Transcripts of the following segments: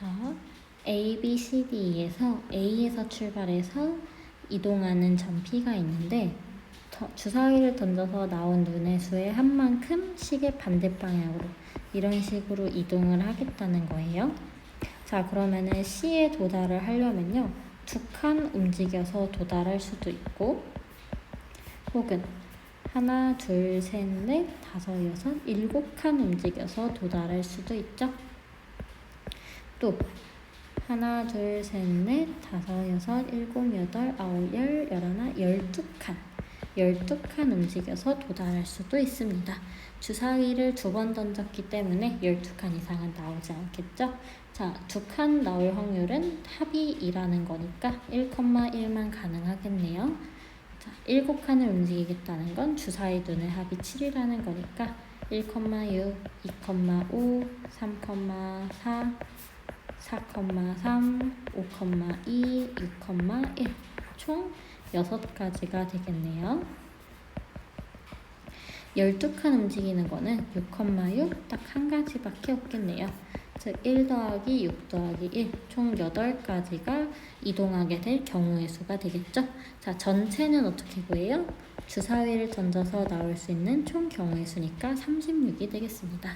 자, A, B, C, D에서 A에서 출발해서 이동하는 점 P가 있는데 더- 주사위를 던져서 나온 눈의 수의 한 만큼 시계 반대 방향으로 이런 식으로 이동을 하겠다는 거예요. 자, 그러면은 C에 도달을 하려면요. 두 칸 움직여서 도달할 수도 있고 혹은 하나, 둘, 셋, 넷, 다섯, 여섯, 일곱 칸 움직여서 도달할 수도 있죠. 또 하나, 둘, 셋, 넷, 다섯, 여섯, 일곱, 여덟, 아홉, 열, 열하나, 열두 칸. 열두 칸 움직여서 도달할 수도 있습니다. 주사위를 두 번 던졌기 때문에 열두 칸 이상은 나오지 않겠죠? 자, 두 칸 나올 확률은 합이 2라는 거니까 1,1만 가능하겠네요. 자, 일곱 칸을 움직이겠다는 건 주사위 눈의 합이 7이라는 거니까 1,6, 2,5, 3,4, 4,3, 5,2, 6,1. 총 6가지가 되겠네요. 12칸 움직이는 거는 6,6 딱 한 가지밖에 없겠네요. 즉, 1 더하기 6 더하기 1, 총 8가지가 이동하게 될 경우의 수가 되겠죠. 자, 전체는 어떻게 구해요? 주사위를 던져서 나올 수 있는 총 경우의 수니까 36이 되겠습니다.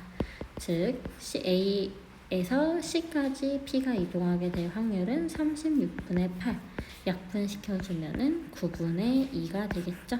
즉, A 에서 C까지 P가 이동하게 될 확률은 36분의 8. 약분시켜주면은 9분의 2가 되겠죠.